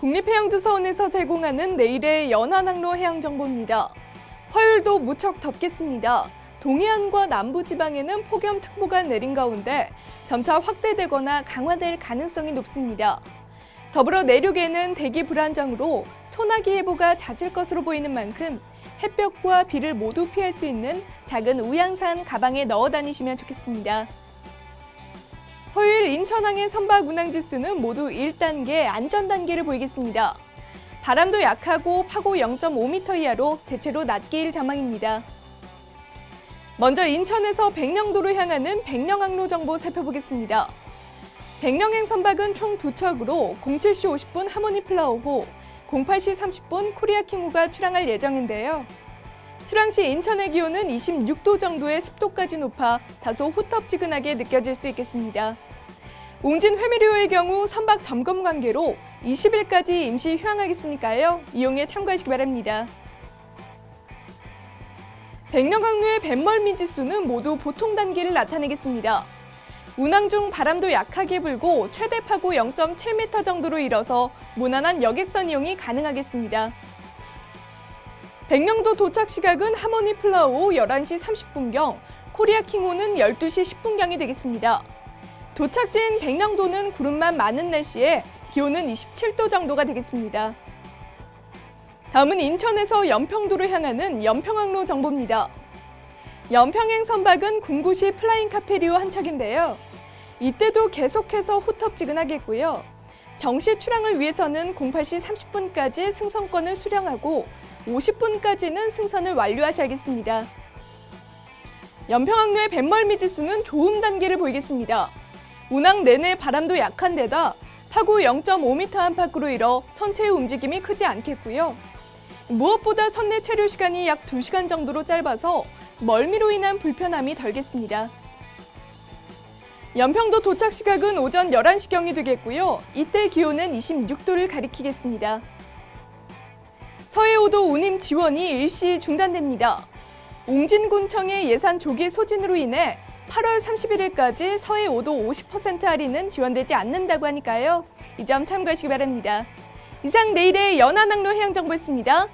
국립해양조사원에서 제공하는 내일의 연안항로 해양 정보입니다. 화요일도 무척 덥겠습니다. 동해안과 남부지방에는 폭염특보가 내린 가운데 점차 확대되거나 강화될 가능성이 높습니다. 더불어 내륙에는 대기 불안정으로 소나기 예보가 잦을 것으로 보이는 만큼 햇볕과 비를 모두 피할 수 있는 작은 우양산 가방에 넣어 다니시면 좋겠습니다. 화요일 인천항의 선박 운항 지수는 모두 1단계 안전 단계를 보이겠습니다. 바람도 약하고 파고 0.5m 이하로 대체로 낮게일 전망입니다. 먼저 인천에서 백령도로 향하는 백령항로 정보 살펴보겠습니다. 백령행 선박은 총 두 척으로 07시 50분 하모니 플라워호, 08시 30분 코리아킹호가 출항할 예정인데요. 출항 시 인천의 기온은 26도 정도의 습도까지 높아 다소 후텁지근하게 느껴질 수 있겠습니다. 웅진 회미료의 경우 선박 점검 관계로 20일까지 임시 휴항하겠으니까요. 이용에 참고하시기 바랍니다. 백령강로의 뱃멀미 지수는 모두 보통 단계를 나타내겠습니다. 운항 중 바람도 약하게 불고 최대 파고 0.7m 정도로 일어서 무난한 여객선 이용이 가능하겠습니다. 백령도 도착 시각은 하모니 플라워 11시 30분경, 코리아 킹호는 12시 10분경이 되겠습니다. 도착지인 백령도는 구름만 많은 날씨에 기온은 27도 정도가 되겠습니다. 다음은 인천에서 연평도로 향하는 연평항로 정보입니다. 연평행 선박은 공구시 플라잉 카페리오 한 척인데요. 이때도 계속해서 후텁지근하겠고요. 정시 출항을 위해서는 08시 30분까지 승선권을 수령하고 50분까지는 승선을 완료하셔야겠습니다. 연평항로의 뱃멀미 지수는 좋음 단계를 보이겠습니다. 운항 내내 바람도 약한 데다 파고 0.5m 안팎으로 일어 선체의 움직임이 크지 않겠고요. 무엇보다 선내 체류 시간이 약 2시간 정도로 짧아서 멀미로 인한 불편함이 덜겠습니다. 연평도 도착 시각은 오전 11시경이 되겠고요. 이때 기온은 26도를 가리키겠습니다. 서해오도 운임 지원이 일시 중단됩니다. 옹진군청의 예산 조기 소진으로 인해 8월 31일까지 서해 5도 50% 할인은 지원되지 않는다고 하니까요. 이 점 참고하시기 바랍니다. 이상 내일의 연안항로 해양 정보였습니다.